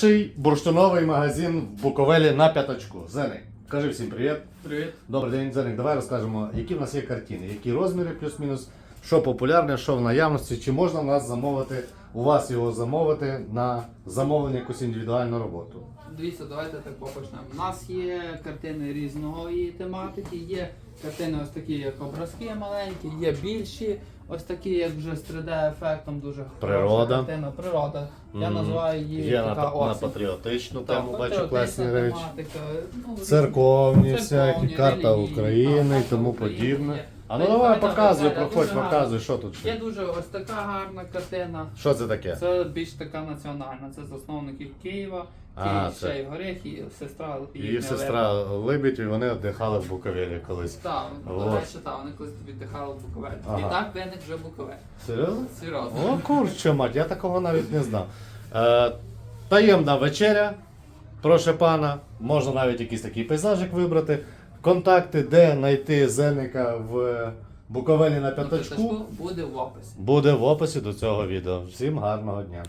Перший бурштиновий магазин в Буковелі на п'ятачку. Зеник, кажи всім привіт. Привіт. Добрий день, Зеник. Давай розкажемо, які в нас є картини, які розміри плюс-мінус, що популярне, що в наявності, чи можна в нас замовити, у вас його замовити на замовлення якусь індивідуальну роботу. Дивіться, давайте так почнемо. У нас є картини різної тематики, є картини ось такі, як образки маленькі, є більші, ось такі, як вже з 3D-ефектом, дуже хороша Природа. картина. Природа. Я Мгм. називаю її Є на, така на осінь. патріотичну Так, тему, бачу патріотична класні речі. тематика, ну, Церковні, церковні, всякі, карта релігійні, України і тому подібне. А ну Та й давай давайте, показуй, проходь, дуже гарно. показуй, що тут. Є дуже ось така гарна картина. Що це таке? Це більш така національна. Це засновники Києва, А, Київ, це- ще й Горіх, і сестра Її сестра Либідь, і вони віддихали в Буковелі колись. Так, Вот. раніше так, вони колись віддихали в Буковелі. Ага. І так виник вже Буковель. Серйозно? Серйозно. О, курче, мать, я такого навіть не знав. Е, таємна вечеря. Прошу пана, можна навіть якийсь такий пейзажик вибрати. Контакти, де знайти Зеника в Буковелі на п'ятачку буде в описі. буде в описі до цього відео. Всім гарного дня.